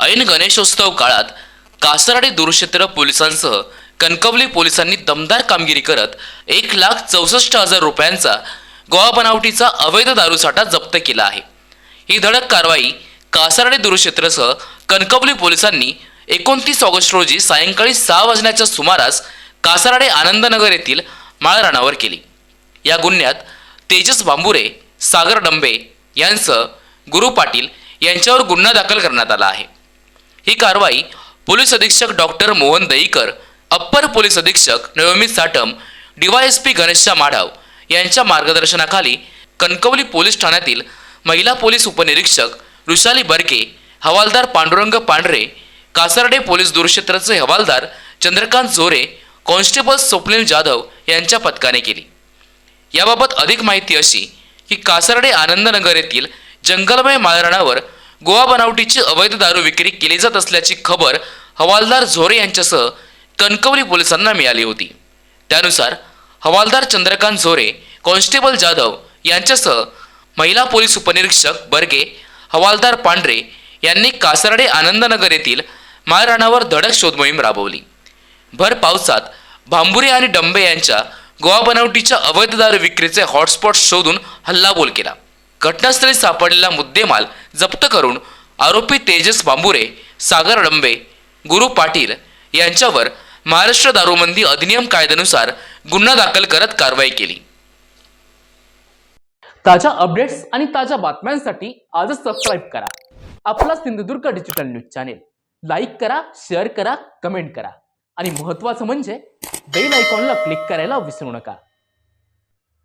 ऐन गणेशोत्सव काळात कासराडे दूरक्षेत्र पोलिसांसह कणकवली पोलिसांनी दमदार कामगिरी करत एक लाख चौसष्ट हजार रुपयांचा गोवा बनावटीचा अवैध दारूसाठा जप्त केला आहे. ही धडक कारवाई कासारडे दूरक्षेत्रसह कणकवली पोलिसांनी एकोणतीस ऑगस्ट रोजी सायंकाळी सहा वाजण्याच्या सुमारास कासारडे आनंदनगर येथील माळरानावर केली. या गुन्ह्यात तेजस बांबुरे सागर डंबे यांसह गुरु पाटील यांच्यावर गुन्हा दाखल करण्यात आला आहे. ही कारवाई पोलीस अधीक्षक doctor Mohan Daikar upper police अधीक्षक नवमित साटम डीवायएसपी गणेशा माढाव यांच्या मार्गदर्शनाखाली कणकवली पोलीस ठाण्यातील महिला पोलीस उपनिरीक्षक रुशाली बर्के हवालदार पांडुरंग पांढरे कासारडे पोलीस दूरक्षेत्राचे हवालदार चंद्रकांत झोरे कॉन्स्टेबल स्वप्नील जाधव यांच्या पथकाने केली. याबाबत अधिक माहिती अशी की कासारडे आनंदनगर येथील जंगलमय माळरानावर गोवा बनावटीची अवैध दारू विक्री केली जात असल्याची खबर हवालदार झोरे यांच्यासह कणकवली पोलिसांना मिळाली होती. त्यानुसार हवालदार चंद्रकांत झोरे कॉन्स्टेबल जाधव यांच्यासह महिला पोलीस उपनिरीक्षक बर्गे हवालदार पांढरे यांनी कासारडे आनंदनगर येथील माळराणावर धडक शोध मोहीम राबवली. भर पावसात भांबुरे आणि डंबे यांच्या गोवा बनावटीच्या अवैध दारू विक्रीचे हॉटस्पॉट शोधून हल्लाबोल केला. घटनास्थळी सापडलेला मुद्देमाल जप्त करून आरोपी तेजस बांबुरे सागर डंबे गुरु पाटील यांच्यावर महाराष्ट्र दारूबंदी अधिनियम कायद्यानुसार गुन्हा दाखल करत कारवाई केली. ताज्या अपडेट्स आणि ताज्या बातम्यांसाठी आजच सबस्क्राईब करा. आपला Sindhudurg digital news channel like करा शेअर करा कमेंट करा. आणि महत्त्वाचं म्हणजे बेल आयकॉनला क्लिक करायला विसरू नका.